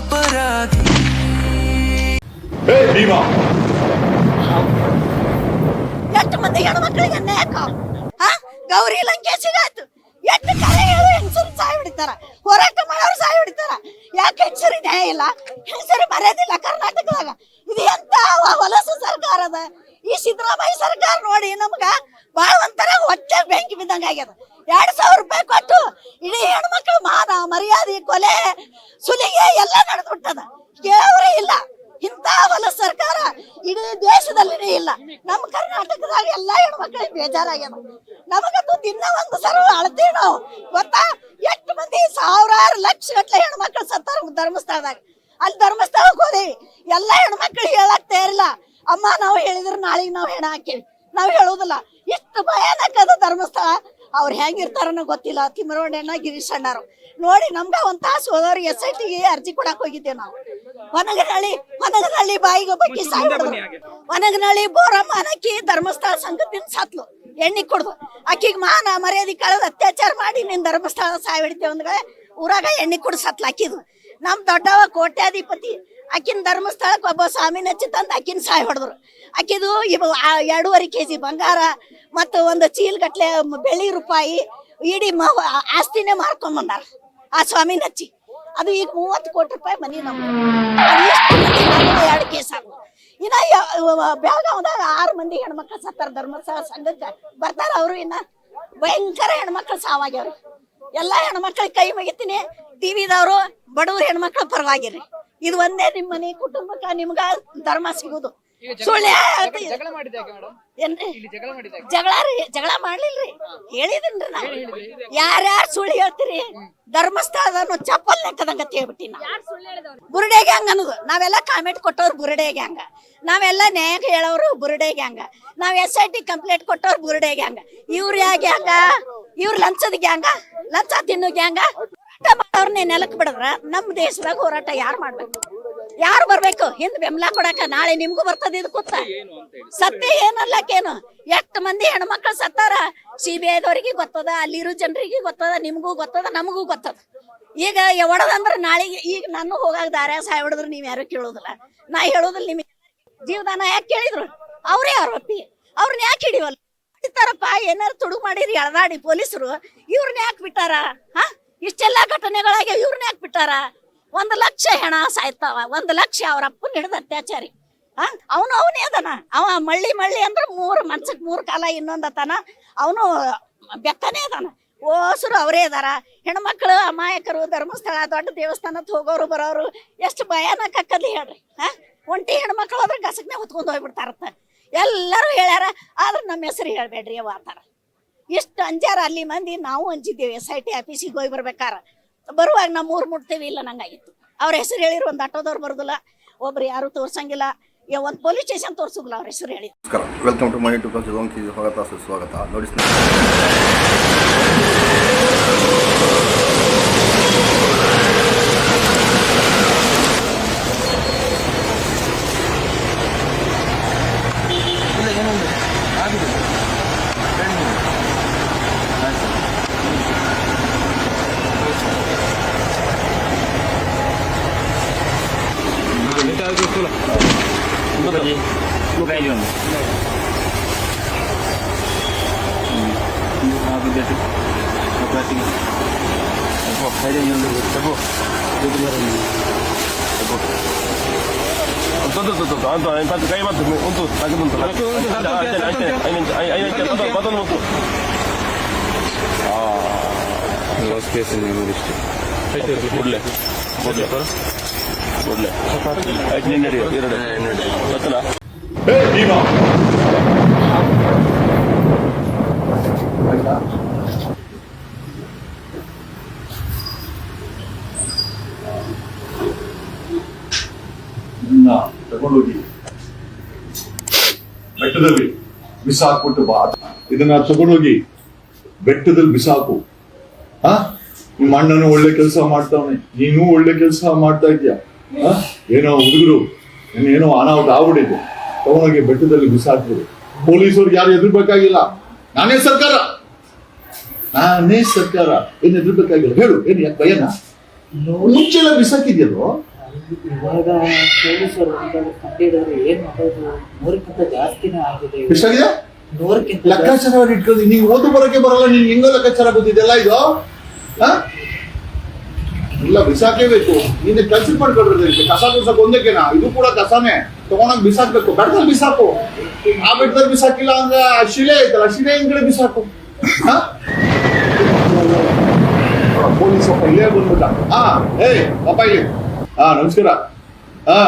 ಅಪರಾಧಿ. ಎಷ್ಟು ಮಂದಿ ಹೆಣ್ಮಕ್ಳಿಗೆ ನೇಕ ಗೌರಿ ಲಂಕೇಶಿಗಾಯ್ತು ಎಷ್ಟು ಕರೆ ಹೇಳು ಹೆಂಗಸರು ಸಾಯಿ ಬಿಡ್ತಾರ ಹೋರಾಟ ಮಾಡೋರು ಸಾಯಿ ಬಿಡ್ತಾರ ಯಾಕೆ ಹೆಂಗಸರು ನ್ಯಾಯ ಇಲ್ಲ? ಹೆಂಗಸರು ಮರ್ಯಾದಿಲ್ಲ ಕರ್ನಾಟಕದಾಗ. ಇದು ಎಂತ ಹೊಲಸು ಸರ್ಕಾರ ಅದ ಈ ಸಿದ್ದರಾಮಯ್ಯ ಸರ್ಕಾರ ನೋಡಿ ನಮ್ಗ ಬಾಳ ಒಂಥರ ಹೊಚ್ಚ ಬೆಂಕಿ ಬಿದ್ದಂಗೆ ಆಗ್ಯದ. ಎರಡು ಸಾವಿರ ರೂಪಾಯಿ ಕೊಟ್ಟು ಇಡೀ ಹೆಣ್ಮಕ್ಳು ಮಾನ, ಮರ್ಯಾದೆ, ಕೊಲೆ, ಸುಲಿಗೆ ಎಲ್ಲ ನಡೆದ್ಬಿಟ್ಟದ. ಕೇಳೋರೇ ಇಲ್ಲ. ಇಂಥ ಹೊಲ ಸರ್ಕಾರ ಇಡೀ ದೇಶದಲ್ಲಿನೇ ಇಲ್ಲ. ನಮ್ಮ ಕರ್ನಾಟಕದಾಗ ಎಲ್ಲಾ ಹೆಣ್ಮಕ್ಳಿಗೆ ಬೇಜಾರಾಗ್ಯದ. ನಮಗಂತೂ ದಿನ ಒಂದು ಸರ ಅಳ್ತೀವಿ ನಾವು. ಗೊತ್ತಾ? ಎಷ್ಟು ಮಂದಿ ಸಾವಿರಾರು ಲಕ್ಷ ಗಟ್ಲೆ ಹೆಣ್ಮಕ್ಳು ಸತ್ತಾರ ಧರ್ಮಸ್ಥಳದಾಗ. ಅಲ್ಲಿ ಧರ್ಮಸ್ಥಳಕ್ಕೆ ಹೋದೇವಿ. ಎಲ್ಲಾ ಹೆಣ್ಮಕ್ಳು ಹೇಳಕ್ ತಯಾರಿಲ್ಲ. ಅಮ್ಮ ನಾವು ಹೇಳಿದ್ರೆ ನಾಳೆಗೆ ನಾವು ಹೆಣ ಹಾಕಿವಿ. ನಾವು ಹೇಳುದಿಲ್ಲ ಎಷ್ಟು ಭಯಾನಕ ಅದ ಧರ್ಮಸ್ಥಳ. ಅವ್ರು ಹೆಂಗಿರ್ತಾರನ್ನೋ ಗೊತ್ತಿಲ್ಲ. ತಿಮ್ಮರವಣ್ಣ ಗಿರೀಶ್ ಅಣ್ಣರು ನೋಡಿ ನಮ್ಗ ಒಂದ್ ತಾಸು ಹೋದವ್ರಿಗೆ ಎಸ್ ಐ ಟಿಗೆ ಅರ್ಜಿ ಕೊಡಕ್ ಹೋಗಿದ್ದೇವೆ ನಾವು. ವನಗನಹಳ್ಳಿ ವನಗನಹಳ್ಳಿ ಬಾಯಿಗೆ ಒಬ್ಬಾಕಿ ಸಾಯ್ ಹೊಡ್ದು. ವನಗನಹಳ್ಳಿ ಬೋರಮ್ಮ ಅನಕ್ಕಿ ಧರ್ಮಸ್ಥಳ ಸಂಘದಿಂದ ಸತ್ಲು. ಎಣ್ಣಿ ಕುಡ್ದು. ಆಕಿಗೆ ಮಾನ ಮರ್ಯಾದೆ ಕಳೆದು ಅತ್ಯಾಚಾರ ಮಾಡಿ ನಿನ್ ಧರ್ಮಸ್ಥಳ ಸಾಯ್ ಹೊಡಿತೇವೆ ಅಂದ್ಗ ಊರಾಗ ಎಣ್ಣಿ ಕುಡ್ ಸತ್ಲು ಆಕಿದು ನಮ್ ದೊಡ್ಡವ ಕೋಟ್ಯಾಧಿಪತಿ ಆಕಿನ ಧರ್ಮಸ್ಥಳಕ್ಕೆ ಒಬ್ಬ ಸ್ವಾಮಿ ಹಚ್ಚಿ ತಂದು ಆಕಿನ ಸಾಯಿ ಹೊಡೆದ್ರು. ಆಕಿದು ಇವ ಎರಡೂವರೆ ಕೆ ಜಿ ಬಂಗಾರ ಮತ್ತು ಒಂದು ಚೀಲ್ ಗಟ್ಲೆ ಬೆಳ್ಳಿ ರೂಪಾಯಿ ಇಡೀ ಮ ಆಸ್ತಿನೇ ಮಾರ್ಕೊಂಬಂದಾರ ಆ ಸ್ವಾಮಿ ನಚ್ಚಿ. ಅದು ಈಗ ಮೂವತ್ತು ಕೋಟಿ ರೂಪಾಯಿ ಮನಿ ನಮ್ಮ ಎರಡು ಕೇಸ್ ಆಗ ಇನ್ನ ಬೆಳಗಾವ್ದಾಗ ಆರು ಮಂದಿ ಹೆಣ್ಮಕ್ಳು ಸತ್ತಾರ, ಧರ್ಮಸ್ಥಳ ಸಂಘಕ್ಕೆ ಬರ್ತಾರ ಅವರು ಇನ್ನ. ಭಯಂಕರ ಹೆಣ್ಮಕ್ಳು ಸಾವಾಗ್ಯವ್ರು. ಎಲ್ಲಾ ಹೆಣ್ಮಕ್ಳಿಗೆ ಕೈ ಮುಗಿತೀನಿ. ಟಿವಿದವರು ಬಡವ್ರ ಹೆಣ್ಮಕ್ಳು ಪರವಾಗಿರ್ರಿ. ಇದು ಒಂದೇ ನಿಮ್ ಮನೆ ಕುಟುಂಬಕ್ಕ ನಿಮ್ಗ ಧರ್ಮ ಸಿಗುದು. ಸುಳ್ಳು ಏನ್ರಿ? ಜಗಳ ಮಾಡಿದ ಜಗಳ ರೀ ಜಗಳ ಮಾಡ್ಲಿಲ್ರಿ. ಹೇಳಿದನ್ರಿ ನಾವು ಯಾರ್ಯಾರು ಸುಳ್ಳು ಹೇಳ್ತೀರಿ? ಧರ್ಮಸ್ಥಳದ ಚಪ್ಪಲ್ ನೆಕ್ಕದಂಗ ಹೇಳ್ಬಿಟ್ಟಿ ನಾವು ಬುರುಡೆ ಗ್ಯಾಂಗ್ ಅನ್ನೋದು. ನಾವೆಲ್ಲ ಕಾಮೆಂಟ್ ಕೊಟ್ಟವ್ರು ಬುರುಡೆ ಗ್ಯಾಂಗ ನಾವೆಲ್ಲ ನ್ಯಾಯ ಹೇಳೋರು ಬುರುಡೆ ಗ್ಯಾಂಗ ನಾವ್ ಎಸ್ ಐ ಟಿ ಕಂಪ್ಲೇಂಟ್ ಕೊಟ್ಟವ್ರು ಬುರುಡೆ ಗ್ಯಾಂಗ ಇವ್ರ ಯಾ ಗ್ಯಾಂಗ ಇವ್ರ ಲಂಚದ ಗ್ಯಾಂಗ ಲಂಚ ತಿನ್ನು ಗ್ಯಾಂಗ ಹೋರಾಟ ಮಾಡೋರ್ನೇ ನೆಲಕ್ ಬಿಡದ್ರ ನಮ್ ದೇಶದಾಗ ಹೋರಾಟ ಯಾರು ಮಾಡ್ಬೇಕು? ಯಾರು ಬರ್ಬೇಕು? ಹಿಂದ್ ಬೆಂಬಲ ಕೊಡಕ ನಾಳೆ ನಿಮ್ಗೂ ಬರ್ತದ ಇದು ಕೂತ ಸತ್ಯ ಏನಲ್ಲಕೇನು ಎಷ್ಟು ಮಂದಿ ಹೆಣ್ಮಕ್ಳು ಸತ್ತಾರ? ಸಿ ಬಿ ಐದವ್ರಿಗೆ ಗೊತ್ತದ, ಅಲ್ಲಿರೋ ಜನರಿಗೆ ಗೊತ್ತದ, ನಿಮ್ಗೂ ಗೊತ್ತದ, ನಮಗೂ ಗೊತ್ತದ. ಈಗ ಒಡದಂದ್ರ ನಾಳೆಗೆ ಈಗ ನಾನು ಹೋಗಾಕ ದಾರ್ಯಾಗ ಸಾಯ್ ಹೊಡೆದ್ರೆ, ನೀವ್ ಯಾರು ಕೇಳೋದಿಲ್ಲ. ನಾ ಹೇಳೋದಿಲ್ಲ ನಿಮಗೆ. ಜೀವದಾನ ಯಾಕೆ ಕೇಳಿದ್ರು? ಅವ್ರೇ ಆರೋಪಿ. ಅವ್ರನ್ನ ಯಾಕೆ ಹಿಡಿವಲ್ಲ ಹಿಡಿತಾರಪ್ಪ, ಏನಾರು ತುಡುಗು ಮಾಡಿರಿ, ಎಳದಾಡಿ ಪೊಲೀಸರು. ಇವ್ರನ್ನ ಯಾಕೆ ಬಿಟ್ಟಾರ? ಹಾ? ಇಷ್ಟೆಲ್ಲ ಘಟನೆಗಳಾಗಿ ಇವ್ರನ್ನ ಯಾಕೆ ಬಿಟ್ಟಾರ? ಒಂದ್ ಲಕ್ಷ ಹೆಣ ಸಾಯ್ತಾವ, ಒಂದು ಲಕ್ಷ ಅವ್ರ ಅಪ್ಪನ ಹಿಡಿದ ಅತ್ಯಾಚಾರಿ. ಆ? ಅವನು ಅವನೇ ಅದನ. ಅವ ಮಳ್ಳಿ ಮಳ್ಳಿ ಅಂದ್ರೆ ಮೂರು ಮನ್ಸಕ್ ಮೂರು ಕಾಲ ಇನ್ನೊಂದು ಅತನ. ಅವನು ಬೆತ್ತನೇ ಅದಾನ. ಓಸರು ಅವರೇ ಅದಾರ. ಹೆಣ್ಮಕ್ಳು ಅಮಾಯಕರು, ಧರ್ಮಸ್ಥಳ, ದೊಡ್ಡ ದೇವಸ್ಥಾನಕ್ಕೆ ಹೋಗೋರು, ಬರೋರು, ಎಷ್ಟು ಭಯಾನಕ ಆಕ್ಕದ್ ಹೇಳ್ರಿ. ಹಾ ಒಂಟಿ ಹೆಣ್ಮಕ್ಳು ಆದ್ರೆ ಗಸಕ್ನೇ ಹೊತ್ಕೊಂಡ್ ಹೋಗ್ಬಿಡ್ತಾರತ್ತ. ಎಲ್ಲರೂ ಹೇಳ್ಯಾರ, ಆದ್ರೆ ನಮ್ಮ ಹೆಸರು ಹೇಳ್ಬೇಡ್ರಿ ಅವ ಆತರ ಎಷ್ಟು ಅಂಜಾರ ಅಲ್ಲಿ ಮಂದಿ ನಾವು ಅಂಜಿದ್ದೇವೆ ಎಸ್ ಐ ಟಿ ಆಫೀಸಿಗೆ ಹೋಗಿ ಬರ್ಬೇಕಾರ. ಬರುವಾಗ ನಮ್ಮ ಊರು ಮುಟ್ತೇವೆ ಇಲ್ಲ ನಂಗಾಗಿತ್ತು ಅವ್ರ ಹೆಸರು ಹೇಳಿರು, ಒಂದು ಆಟೋದವ್ರು ಬರೋದಿಲ್ಲ, ಒಬ್ರು ಯಾರು ತೋರ್ಸಂಗಿಲ್ಲ. ಒಂದು ಪೊಲೀಸ್ ಸ್ಟೇಷನ್ ತೋರ್ಸೋದಿಲ್ಲ ಅವ್ರ ಹೆಸರು ಹೇಳಿ ವೆಲ್ಕಮ್ ಟು ಮೈ ಸ್ವಾಗತ ಸುಸ್ವಾಗತ ನೋಡಿ ಸ್ನೇಹಿತರೆ Tutto, tutto, tutto. Anto, infatti, kaya ba? Unto, taga unto. Ay, ay, ay, ay, ay, bato, bato unto. Last case ಕೊಡ್ಲೆ ಕೊಡ್ಲೆ ಕೊಡ್ಲೆ ಆಯ್ತು ನಿನ್ನ ನಡಿ ಎರಡು ಗೊತ್ತಲ್ಲ ಹೇ ಭೀಮಾ ಇದನ್ನ ತಗೊಂಡೋಗಿ ಬೆಟ್ಟದಲ್ಲಿ ಬಿಸಾಕ್ಬಿಟ್ಟು ಬಾ ಇದನ್ನ ತಗೊಂಡೋಗಿ ಬೆಟ್ಟದಲ್ಲಿ ಬಿಸಾಕು. ಹಾ ನಿಮ್ಮ ಅಣ್ಣನು ಒಳ್ಳೆ ಕೆಲಸ ಮಾಡ್ತಾವನೆ. ನೀನು ಒಳ್ಳೆ ಕೆಲಸ ಮಾಡ್ತಾ ಇದ್ಯಾ ಏನೋ ಹುಡುಗರು ಏನೋ ಅನಾಹುತ ಆಗ್ಬಿಟ್ಟಿದೆ ತಗೊಂಡೋಗಿ ಬೆಟ್ಟದಲ್ಲಿ ಬಿಸಾಕ್ಬಿಡು ಪೊಲೀಸರು ಯಾರು ಎದುರ್ಬೇಕಾಗಿಲ್ಲ ನಾನೇ ಸರ್ಕಾರ. ನಾನೇ ಸರ್ಕಾರ. ಏನ್ ಎದುರ್ಬೇಕಾಗಿಲ್ಲ ಹೇಳು ಏನು ಯಾಕೆ ಭಯನ? ಮುಂಚೆಲ್ಲ ಬಿಸಾಕಿದ್ಯಲ್ವೋ ಇವಾಗ ಪೊಲೀಸರು ಕಂಡಿಡಿದ್ರೆ ಏನ್ ಮಾಡೋದು? ನೂರಕ್ಕಿಂತ ಜಾಸ್ತಿನೇ ಆಗಿದೆ. ಎಷ್ಟಾಗಿದೆ? ನೂರಕ್ಕಿಂತ. ಲೆಕ್ಕಾಚಾರ ಇಟ್ಕೊಂಡು ನೀವು ಓದು ಬರೋಕೆ ಬರಲ್ಲ ನೀನ್ ಹೆಂಗೋ ಲೆಕ್ಕಾಚಾರ ಗೊತ್ತಿದೆಲ್ಲ ಇದು? ಆ? ಇಲ್ಲ ಬಿಸಾಕೇಬೇಕು ನೀನು ಕೆಲಸ ಮಾಡ್ಕೊಡ್ರಿ ಕಸ ಬಿಸಾಕ ಒಂದಕ್ಕೆ ನಾ ಇದು ಕೂಡ ಕಸನೇ. ತಗೊಂಡೋಗಿ ಬಿಸಾಕ್ಬೇಕು. ಬೆಟ್ಟದಲ್ಲಿ ಬಿಸಾಕು. ಆ ಬೆಟ್ಟದಲ್ಲಿ ಬಿಸಾಕಿಲ್ಲ ಅಂದ್ರೆ ಆ ಶಿಲೆ ಐತಲ್ಲ ಶಿಲೆ ಹಿಂದ್ಗಡೆ ಬಿಸಾಕು. ಪೊಲೀಸ್ ಇಲ್ಲೇ ಬಂದ್ಬಿಟ್ಟ. ಹಾ ಏಯ್ ಪಾಪ ಇಲ್ಲಿ. ಹಾ ನಮಸ್ಕಾರ. ಹಾ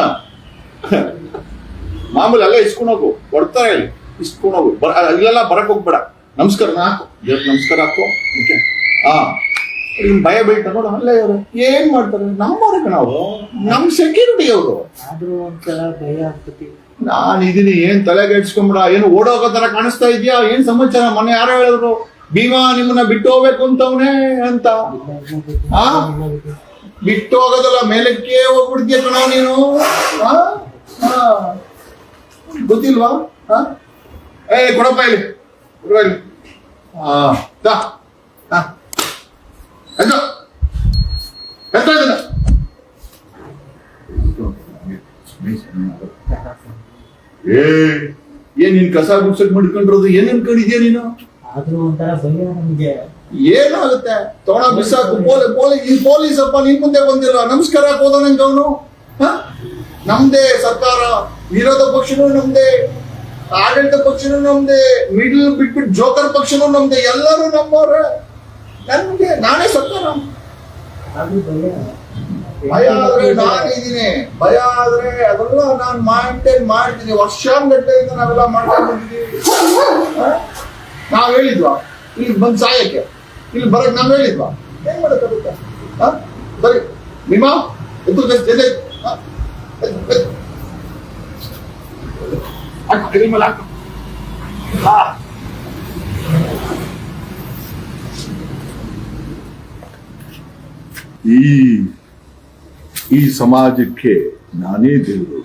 ಮಾಮೂಲಿ ಅಲ್ಲೇ ಇಸ್ಕೊಂಡು ಹೋಗು. ಕೊಡ್ತಾರೆ ಇಲ್ಲಿ. ಇಸ್ಕೊಂಡು ಹೋಗು. ಬರ ಇಲ್ಲೆಲ್ಲ ಬರಕ್ ಹೋಗ್ಬೇಡ. ನಮಸ್ಕಾರ. ಹಾಕು ದೇವ್ರ ನಮಸ್ಕಾರ ಹಾಕು. ಓಕೆ. ಹಾ ಭಯ ಬೀಳ್ತ ನೋಡು ಅಲ್ಲೇ ಇವರು. ಏನ್ ಮಾಡ್ತಾರೆ? ನಮ್ಮವ್ರಿಗೆ ನಾವು. ನಮ್ ಸೆಕ್ಯೂರಿಟಿ ಅವರು. ಆದ್ರೂ ಒಂದ್ಸಲ ಭಯ ಆಗ್ತತಿ ನಾನ್ ಇದೀನಿ ಏನ್ ತಲೆ ಇಡ್ಸ್ಕೊಂಬಿಡ ಏನು ಓಡೋಗೋ ತರ ಕಾಣಿಸ್ತಾ ಇದೆಯಾ? ಏನ್ ಸಮಾಚಾರ? ಮೊನ್ನೆ ಯಾರೋ ಹೇಳಿದ್ರು ಭೀಮಾ ನಿಮ್ಮನ್ನ ಬಿಟ್ಟು ಹೋಗ್ಬೇಕು ಅಂತವ್ನೆ ಅಂತ. ಆ? ಬಿಟ್ಟು ಹೋಗೋದಲ್ಲ ಮೇಲಕ್ಕೆ ಹೋಗ್ಬಿಡ್ತೀಯ ಕಣ ನೀನು. ಗೊತ್ತಿಲ್ವಾ? ಏ ಕೊಡಪ್ಪ ಇಲ್ಲಿ. ಕೊಡುವ ಇಲ್ಲಿ. ಹಾ ಏ ಏನ್ ನೀನ್ ಕಸ ಗುಡ್ಸಕ್ ಮಾಡ್ಕೊಂಡಿರೋದು? ಏನ್ ಅನ್ಕೊಂಡಿದ್ಯಾ ನೀನು? ಆದ್ರೂ ಒಂಥರ ಭಯ ನಮ್ಗೆ. ಏನಾಗುತ್ತೆ ತೋಣ ಬಿಸಾಕು ಪೋಲಿ ಪೋಲಿ ಈ ಪೊಲೀಸ್ ಅಪ್ಪ ನಿನ್ ಮುಂದೆ ಬಂದಿಲ್ಲ. ನಮಸ್ಕಾರ ಹೋದ ನಂಗೆ ಅವನು ನಮ್ದೇ ಸರ್ಕಾರ ವಿರೋಧ ಪಕ್ಷನೂ ನಮ್ದೇ ಆಡಳಿತ ಪಕ್ಷನೂ ನಮ್ದೇ ಮಿಡ್ಲ್ ಬಿಟ್ಬಿಟ್ಟು ಜೋಕರ್ ಪಕ್ಷನೂ ನಮ್ದೇ ಎಲ್ಲರೂ ನಮ್ಮವ್ರೆ. ನನ್ಗೆ ನಾನೇ ಸರ್ಕಾರ ಆದ್ರೂ ಭಯ. ಆದ್ರೆ ನಾನು ಇದೀನಿ ಭಯ ಆದ್ರೆ ಅದೆಲ್ಲ ನಾನು ಮೈಂಟೈನ್ ಮಾಡ್ತೀನಿ. ವರ್ಷಾನ್ಗಟ್ಟಲೆಯಿಂದ ನಾವೆಲ್ಲ ಮಾಡ್ಕೊಂಡು ಬಂದಿದ್ದೀವಿ. ನಾವು ಹೇಳಿದ್ವಾ? ಇಲ್ಲಿ ಬಂದ್ ಸಾಯಕ್ಕೆ. ಇಲ್ಲಿ ಬರಕ್ ನಾನು ಹೇಳಿದ್ವಾ? ಏನ್ ಮಾಡಕ್ಕಾಗುತ್ತೆ ಆ? ಬರೀ ನಿಮ್ಮ ಎದ್ದು ಎದ್ದು ಎದ್ದು ಆ? ಎದ್ದು, ಎದ್ದು. ಹಾಕು, ಮೇಲೆ ಹಾಕು. ಆ. ಈ ಈ ಸಮಾಜಕ್ಕೆ ನಾನೇ ದೇವರು.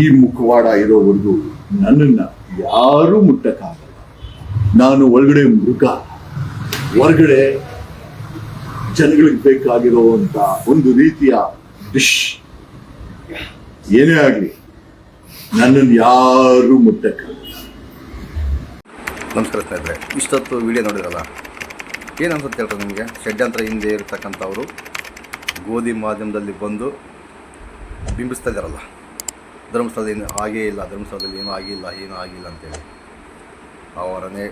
ಈ ಮುಖವಾಡ ಇರೋವರೆಗೂ ನನ್ನನ್ನ ಯಾರೂ ಮುಟ್ಟಕ್ಕಾಗಲ್ಲ. ನಾನು ಒಳಗಡೆ ಮೃಗ, ಹೊರಗಡೆ ಜನಗಳಿಗೆ ಬೇಕಾಗಿರುವಂತ ಒಂದು ರೀತಿಯ ಡಿಶ್ ಏನೇ ಆಗಲಿ, ನನ್ನನ್ನು ಯಾರೂ ಮುಟ್ಟಕ್ಕಾಗಲ್ಲ. ನಮಸ್ಕಾರ ಸ್ನೇಹಿತರೆ, ಇಷ್ಟೊತ್ತು ವಿಡಿಯೋ ನೋಡಿದ್ರಲ್ಲ? ಏನು ಅನ್ಸುತ್ತೆ ಹೇಳ್ರಿ ನಿಮಗೆ? ಷಡ್ಯಂತ್ರ ಹಿಂದೆ ಇರತಕ್ಕಂಥವರು ಗೋಧಿ ಮಾಧ್ಯಮದಲ್ಲಿ ಬಂದು ಬಿಂಬಿಸ್ತಾ ಇದ್ದಾರಲ್ಲ, ಧರ್ಮಸ್ಥಳದಲ್ಲಿ ಏನು ಆಗೇ ಇಲ್ಲ, ಧರ್ಮಸ್ಥಳದಲ್ಲಿ ಏನೂ ಆಗಿಲ್ಲ ಏನೂ ಆಗಿಲ್ಲ ಅಂತೇಳಿ. ಅವರನ್ನೇ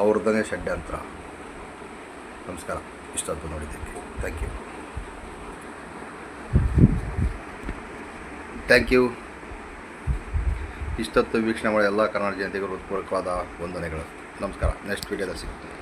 ಅವ್ರದ್ದನೇ ಷಡ್ಯಂತ್ರ. ನಮಸ್ಕಾರ. ಇಷ್ಟೊತ್ತು ನೋಡಿದ್ದೀನಿ ಥ್ಯಾಂಕ್ ಯು ಥ್ಯಾಂಕ್ ಯು ಇಷ್ಟೊತ್ತು ವೀಕ್ಷಣೆ ಮಾಡಿ ಎಲ್ಲ ಕನ್ನಡ ಜಯಂತಿಗಳು ಹೃತ್ಪೂರ್ವಕವಾದ ವಂದನೆಗಳು. ನಮಸ್ಕಾರ. ನೆಕ್ಸ್ಟ್ ವೀಡಿಯೋದಲ್ಲಿ ಸಿಗ್ತೀನಿ.